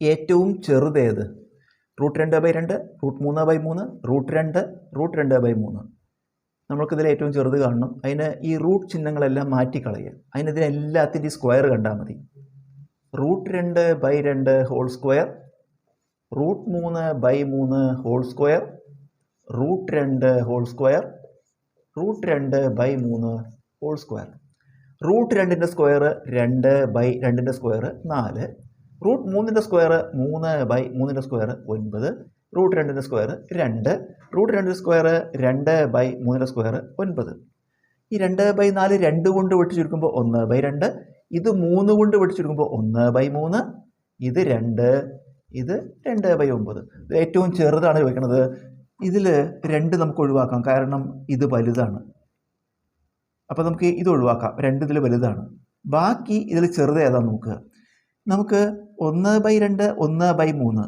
ഏറ്റവും ചെറുതേത്? റൂട്ട് രണ്ട് ബൈ രണ്ട് റൂട്ട് മൂന്ന് ബൈ മൂന്ന് റൂട്ട് രണ്ട് റൂട്ട് രണ്ട് ബൈ മൂന്ന്. നമ്മൾക്കിതിൽ ഏറ്റവും ചെറുത് കാണണം. അതിന് ഈ റൂട്ട് ചിഹ്നങ്ങളെല്ലാം മാറ്റിക്കളയുക. അതിന് ഇതിനെല്ലാത്തിന്റെയും സ്ക്വയർ കണ്ടാൽ മതി. റൂട്ട് രണ്ട് ബൈ രണ്ട് ഹോൾ സ്ക്വയർ റൂട്ട് മൂന്ന് ബൈ മൂന്ന് ഹോൾ സ്ക്വയർ റൂട്ട് രണ്ട് ഹോൾ സ്ക്വയർ റൂട്ട് രണ്ട് ബൈ മൂന്ന് ഹോൾ സ്ക്വയർ. റൂട്ട് രണ്ടിന്റെ സ്ക്വയർ രണ്ട് ബൈ രണ്ടിന്റെ സ്ക്വയർ നാല്. റൂട്ട് മൂന്നിന്റെ സ്ക്വയർ മൂന്ന് ബൈ മൂന്നിന്റെ സ്ക്വയർ ഒൻപത് റൂട്ട് രണ്ടിന്റെ സ്ക്വയർ രണ്ട് റൂട്ട് രണ്ടിന്റെ സ്ക്വയർ രണ്ട് ബൈ മൂന്നിന്റെ സ്ക്വയർ ഒൻപത്. ഈ രണ്ട് ബൈ നാല് രണ്ട് കൊണ്ട് വെട്ടി ചുരുക്കുമ്പോൾ ഒന്ന് ബൈ രണ്ട് ഇത് മൂന്ന് കൊണ്ട് വെട്ടി ചുരുക്കുമ്പോൾ ഒന്ന് ബൈ മൂന്ന് ഇത് രണ്ട് ഇത് രണ്ട് ബൈ ഒമ്പത് ഇത് ഏറ്റവും ചെറുതാണ് ചോദിക്കുന്നത് ഇതിൽ രണ്ട് നമുക്ക് ഒഴിവാക്കാം കാരണം ഇത് വലുതാണ്. അപ്പോൾ നമുക്ക് ഇത് ഒഴിവാക്കാം രണ്ട് ഇതിൽ വലുതാണ്. ബാക്കി ഇതിൽ ചെറുത് ഏതാണെന്ന് നോക്കുക നമുക്ക് ഒന്ന് ബൈ രണ്ട് ഒന്ന് ബൈ മൂന്ന്.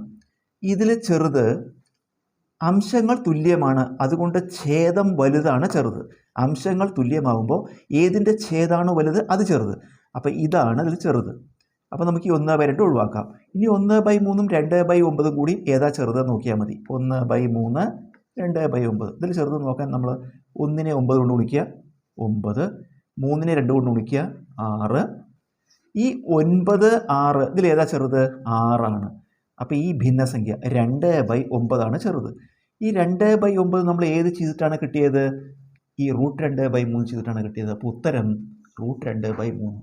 ഇതിൽ ചെറുത് അംശങ്ങൾ തുല്യമാണ്. അതുകൊണ്ട് ഛേദം വലുതാണ് ചെറുത്. അംശങ്ങൾ തുല്യമാകുമ്പോൾ ഏതിന്റെ ഛേദാണ് വലുത് അത് ചെറുത്. അപ്പോൾ ഇതാണ് ഇതിൽ ചെറുത്. അപ്പോൾ നമുക്ക് ഈ ഒന്ന് ബൈ രണ്ട് ഒഴിവാക്കാം. ഇനി ഒന്ന് ബൈ മൂന്നും രണ്ട് ബൈ ഒമ്പതും കൂടി ഏതാ ചെറുത് നോക്കിയാൽ മതി. ഒന്ന് ബൈ മൂന്ന് രണ്ട് ബൈ ഒമ്പത്. ഇതിൽ ചെറുത് നോക്കാൻ നമ്മൾ ഒന്നിനെ ഒമ്പത് കൊണ്ട് ഗുണിക്കുക. ഒമ്പത് മൂന്നിനെ രണ്ട് കൊണ്ട് ഗുണിക്കുക. ആറ് ഈ ഒൻപത് ആറ് ഇതിൽ ഏതാ ചെറുത്? ആറാണ്. അപ്പോൾ ഈ ഭിന്നസംഖ്യ രണ്ട് ബൈ ഒമ്പതാണ് ചെറുത്. ഈ രണ്ട് ബൈ ഒമ്പത് നമ്മൾ ഏത് ചെയ്തിട്ടാണ് കിട്ടിയത്? ഈ റൂട്ട് രണ്ട് ബൈ മൂന്ന് ചെയ്തിട്ടാണ് കിട്ടിയത്. അപ്പോൾ ഉത്തരം റൂട്ട് രണ്ട് ബൈ മൂന്ന്.